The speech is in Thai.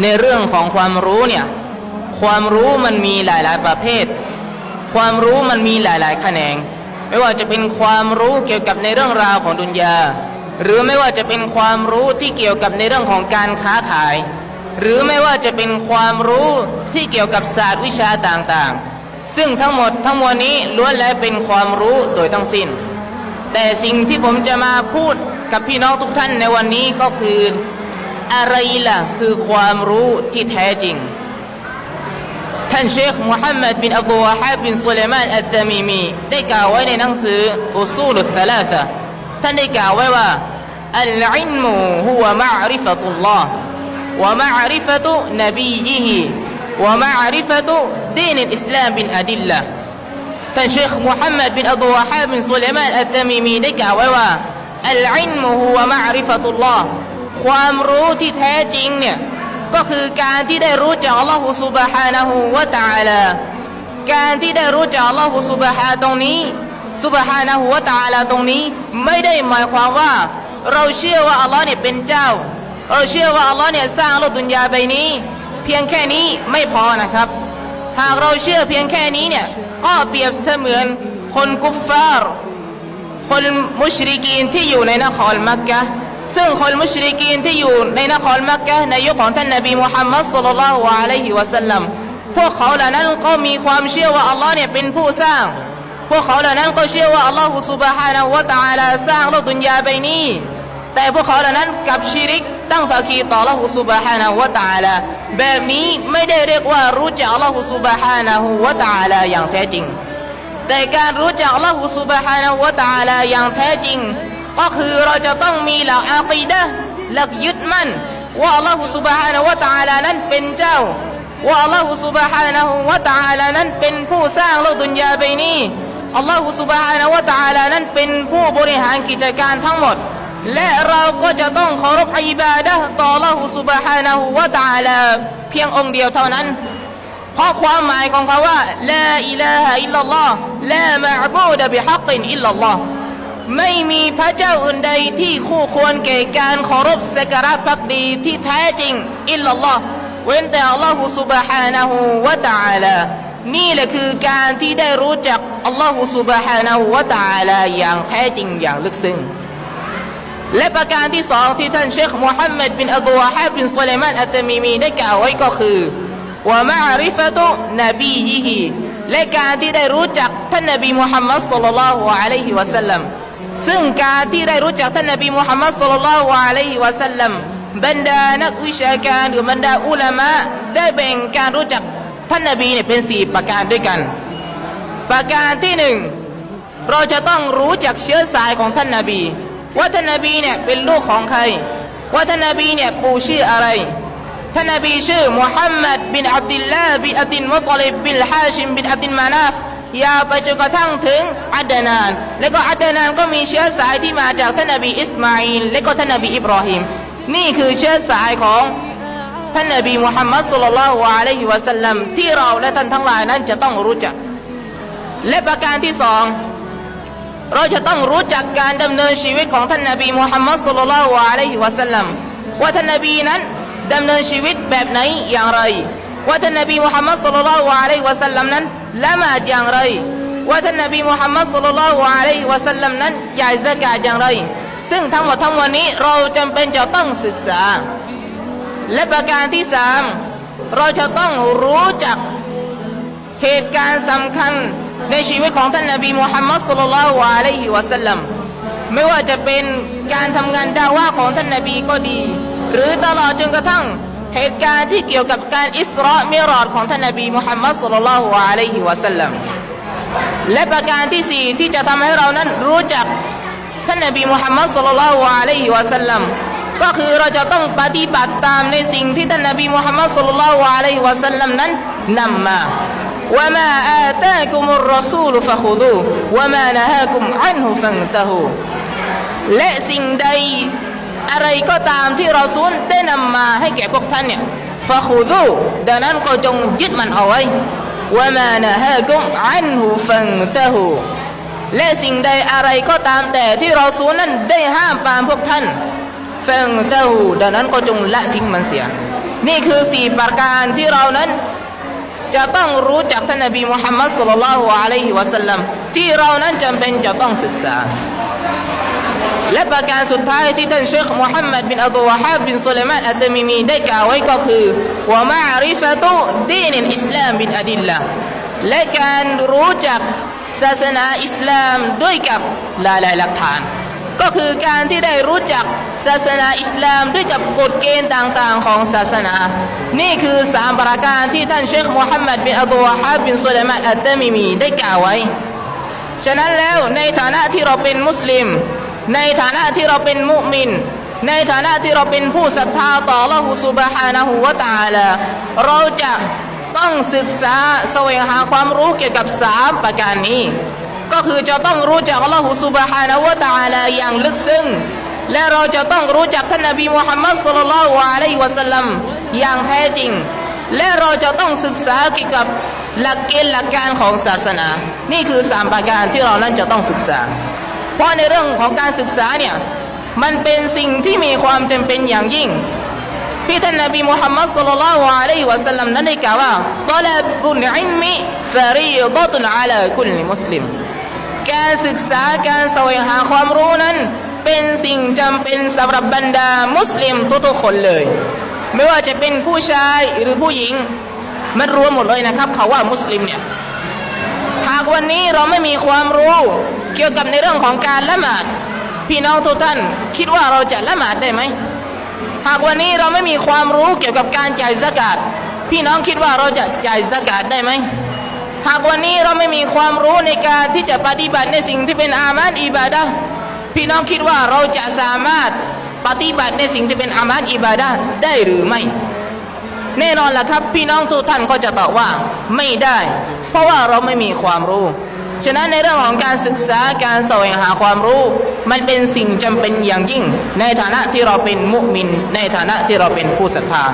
ในเรื่องของความรู้เนี่ยความรู้มันมีหลาย ๆ ประเภท ความรู้มันมีหลาย ๆ แขนง ไม่ว่าจะเป็นความรู้เกี่ยวกับในเรื่องราวของดุนยา หรือไม่ว่าจะเป็นความรู้ที่เกี่ยวกับในเรื่องของการค้าขาย หรือไม่ว่าจะเป็นความรู้ที่เกี่ยวกับศาสตร์วิชาต่าง ๆ ซึ่งทั้งหมดทั้งมวลนี้ล้วนแล้วเป็นความรู้โดยทั้งสิ้น แต่สิ่งที่ผมจะมาพูดกับพี่น้องทุกท่านในวันนี้ก็คือ อะไรล่ะคือความรู้ที่แท้จริง ท่านเชคมุฮัมมัดบินอับดุลวาฮาบบินสุเลมานอัตตามีมี ได้กล่าวไว้ในหนังสืออุซูลุสลาสะท่านได้กล่าวไว้ว่าอัลอิลมุฮุวะมะอริฟะตุลลอฮ์วะมะอริฟะตุนบียิฮิวะมะอริฟะตุดีนอิสลามบินอดิลละท่านเชคมุฮัมมัดบินอับดุลวาฮาบบินสุเลมานอัตตามีมีได้กล่าวไว้ว่าอัลอิลมุฮุวะมะอริฟะตุลลอฮ์ ความรู้ที่แท้จริงเนี่ยก็คือการที่ได้รู้จักอัลลอฮฺสุบฮานะฮูวะตาลาการที่ได้รู้จักอัลลอฮฺสุบฮาตรงนี้สุบฮานะฮูวะตาลาตรงนี้ไม่ได้หมายความว่า เราเชื่อว่าอัลลอฮ์เนี่ยเป็นเจ้า เราเชื่อว่าอัลลอฮ์เนี่ยสร้างโลกดุนยาใบนี้ เพียงแค่นี้ไม่พอนะครับ หากเราเชื่อเพียงแค่นี้เนี่ยก็เปรียบเสมือนคนกุฟฟาร์คนมุชริกีนที่อยู่ในนครมักกะ ซึ่งคนมุชริกีนที่อยู่ในนครมักกะในยุคของท่านนบีมุฮัมมัดสุลลัลลอฮุอะลัยฮิวะสัลลัมพวกเขาเหล่านั้นก็มีความเชื่อว่าอัลลอฮ์เนี่ยเป็นผู้สร้าง พวกเขาเหล่านั้นก็เชื่อว่าอัลลอฮฺสุบฮานะวะตะอาลาสร้างโลกดุนยาใบนี้แต่พวกเขาเหล่านั้นกับชิริกตั้งภาคีต่ออัลลอฮฺสุบฮานะวะตะอาลาแบบนี้ไม่ได้เรียกว่ารู้จักอัลลอฮฺสุบฮานะฮูวะตะอาลาอย่างแท้จริง แต่การรู้จักอัลลอฮฺสุบฮานะวะตะอาลาอย่างแท้จริง ก็คือเราจะต้องมีหลักอากีดะหลักยึดมั่นว่าอัลลอฮฺสุบฮานะฮูวะตะอาลานั้นเป็นเจ้าว่าอัลลอฮฺสุบฮานะฮูวะตะอาลานั้นเป็นผู้สร้างโลกดุนยาใบนี้อัลลอฮฺสุบฮานะฮูวะตะอาลานั้นเป็นผู้บริหารกิจการทั้งหมด และเราก็จะต้องเคารพอิบาดะต่ออัลลอฮฺสุบฮานะฮูวะตะอาลาเพียงองค์เดียวเท่านั้นเพราะความหมายของเขาว่าลาอิลาฮะอิลลัลลอฮ์ลามะอบูดะบิฮักกินอิลลัลลอฮ์ ไม่มีพระเจ้าอื่นใดที่คู่ควรแก่การเคารพสักการะพักดีที่แท้จริง อิลลัลลอฮ์เว้นแต่อัลลอฮฺสุบฮานะฮูวะตะอาลานี่แหละคือการที่ได้รู้จักอัลลอฮฺสุบฮานะฮูวะตะอาลาอย่างแท้จริงอย่างลึกซึ้งและประการที่สองที่ท่านเชคมูฮัมหมัดบินอับดุลฮะบินสุลัยมานอัตมีมีได้กล่าวไว้ก็คือว่ามาริฟะตุนบียิฮีและการที่ได้รู้จักท่านนบีมุฮัมมัดสุลลัลลอฮุอะลัยฮิวะสัลลัม ซึ่งการที่ได้รู้จักท่านนบีมุฮัมมัดสุลลัลลอฮุอะลัยฮิวะสัลลัมบรรดานักวิชาการหรือบรรดาอุลามะได้แบ่งการรู้จักท่านนบีเนี่ยเป็นสี่ประการด้วยกัน ประการที่หนึ่งเราจะต้องรู้จักเชื้อสายของท่านนบี ว่าท่านนบีเนี่ยเป็นลูกของใคร ว่าท่านนบีเนี่ยปู่ชื่ออะไร ท่านนบีชื่อมุฮัมมัดบินอับดุลลาห์บินอับดินมุตลิบบินฮาชิมบินอับดินมานาฟ ยาวไปจนกระทั่งถึงอัดดนาน และก็อัดดนานก็มีเชื้อสายที่มาจากท่านนบีอิสมาอิลและก็ท่านนบีอิบรอฮิมนี่คือเชื้อสายของท่านนบีมุฮัมมัดสุลลัลลอฮุอะลัยฮิวะสัลลัมที่เราและท่านทั้งหลายนั้นจะต้องรู้จัก และประการที่สองเราจะต้องรู้จักการดำเนินชีวิตของท่านนบีมุฮัมมัดสุลลัลลอฮุอะลัยฮิวะสัลลัมว่าท่านนบีนั้นดำเนินชีวิตแบบไหนอย่างไร ว่าท่านนบีมุฮัมมัดสุลลัลลอฮุอะลัยฮิวะสัลลัมนั้น ละหมาดอย่างไร ว่าท่านนบีมุฮัมมัดสุลลัลลอฮุอะลัยฮิวะสัลลัมนั้นจ่ายสกาดอย่างไร ซึ่งทั้งหมดทั้งมวลนี้เราจำเป็นจะต้องศึกษา และประการที่สามเราจะต้องรู้จักเหตุการณ์สำคัญในชีวิตของท่านนบีมุฮัมมัดสุลลัลลอฮุอะลัยฮิวะสัลลัมไม่ว่าจะเป็นการทำงานดาว่าของท่านนบีก็ดี หรือตลอดจนกระทั่ง เหตุการณ์ที่เกี่ยวกับการอิสระมิรอดของท่านนบีมุฮัมมัดสุลลัลฮุอะลัยฮิวะสัลลัมและประการที่สี่ที่จะทําให้เรานั้นรู้จักท่านนบีมุฮัมมัดสุลลัลฮุอะลัยฮิวะสัลลัมก็คือเราจะต้องปฏิบัติตามในสิ่งที่ท่านนบีมุฮัมมัดสุลลัลฮุอะลัยฮิวะสัลลัมนั้นนำมาว่ามาอาตากุมุลรอซูลฟะคุดูว่ามานะฮากุมอันฮุฟังตะฮูและสิ่งใด อะไรก็ตามที่เราซูลได้นำมาให้แก่พวกท่านเนี่ยฟะคูดูดังนั้นก็จงยึดมันเอาไว้ว่ามานะฮะกุมอันหูฟังตะหูและสิ่งใดอะไรก็ตามแต่ที่เราซูลนั้นได้ห้ามปามพวกท่านฟังตะหูดังนั้นก็จงละทิ้งมันเสีย นี่คือสี่ประการที่เรานั้นจะต้องรู้จักท่านนบีมุฮัมมัดสุลลัลลอฮุอะลัยฮิวะสัลลัมที่เรานั้นจำเป็นจะต้องศึกษา และประการสุดท้ายที่ท่านเชคมุฮัมมัดบินอับดุลวะฮาบบินสุลัยมานอัตมิมีได้กล่าวไว้ก็คือว่ามาริฟะตุดีนอิสลามบินอดิลละและการรู้จักศาสนาอิสลามด้วยกับหลายๆหลักฐาน ก็คือการที่ได้รู้จักศาสนาอิสลามด้วยกับกฎเกณฑ์ต่างๆของศาสนา นี่คือสามประการที่ท่านเชคมุฮัมมัดบินอับดุลวะฮาบบินสุลัยมานอัตตมิมีได้กล่าวไว้ ฉะนั้นแล้วในฐานะที่เราเป็นมุสลิม ในฐานะที่เราเป็นมุมิน ในฐานะที่เราเป็นผู้ศรัทธาต่อละหุสุบฮานะหูวตาละเราจะต้องศึกษาแสวงหาความรู้เกี่ยวกับสามประการนี้ ก็คือจะต้องรู้จักละหุสุบฮานะวตาละอย่างลึกซึ้งและเราจะต้องรู้จักท่านนบีมุฮัมมัดสุลลัลวะลัยวะสัลลัมอย่างแท้จริง และเราจะต้องศึกษาเกี่ยวกับหลักเกณฑ์หลักการของศาสนา นี่คือสามประการที่เรานั้นจะต้องศึกษา เพราะในเรื่องของการศึกษาเนี่ยมันเป็นสิ่งที่มีความจำเป็นอย่างยิ่ง ที่ท่านนบีมุฮัมมัดสุลลัลลอฮุอะลัยฮิวะสัลลัมนั้นได้กล่าวว่าตลบุลอิมมิฟารีดตุนอะลาคุลมุสลิมการศึกษาการแสวงหาความรู้นั้น เป็นสิ่งจำเป็นสำหรับบรรดามุสลิมทุกๆคนเลย ไม่ว่าจะเป็นผู้ชายหรือผู้หญิง มันรวมหมดเลยนะครับเขาว่ามุสลิมเนี่ยากวันนี้เราไม่มีความรู้เกี่ยวกับในเรื่องของการละหมาด พี่น้องทุกท่าน คิดว่าเราจะละหมาดได้ไหมหากวันนี้เราไม่มีความรู้เกี่ยวกับการจ่ายสกาดพี่น้องคิดว่าเราจะจ่ายสกาดได้ไหมหากวันนี้เราไม่มีความรู้ในการที่จะปฏิบัติในสิ่งที่เป็นอามัดอิบาดะพี่น้องคิดว่าเราจะสามารถปฏิบัติในสิ่งที่เป็นอามัดอิบาดะได้หรือไม่ แน่นอนล่ะครับ พี่น้องทุกท่านก็จะตอบว่าไม่ได้ เพราะว่าเราไม่มีความรู้ ฉะนั้นในเรื่องของการศึกษาการแสวงหาความรู้ มันเป็นสิ่งจำเป็นอย่างยิ่ง ในฐานะที่เราเป็นมุมิน ในฐานะที่เราเป็นผู้ศรัทธา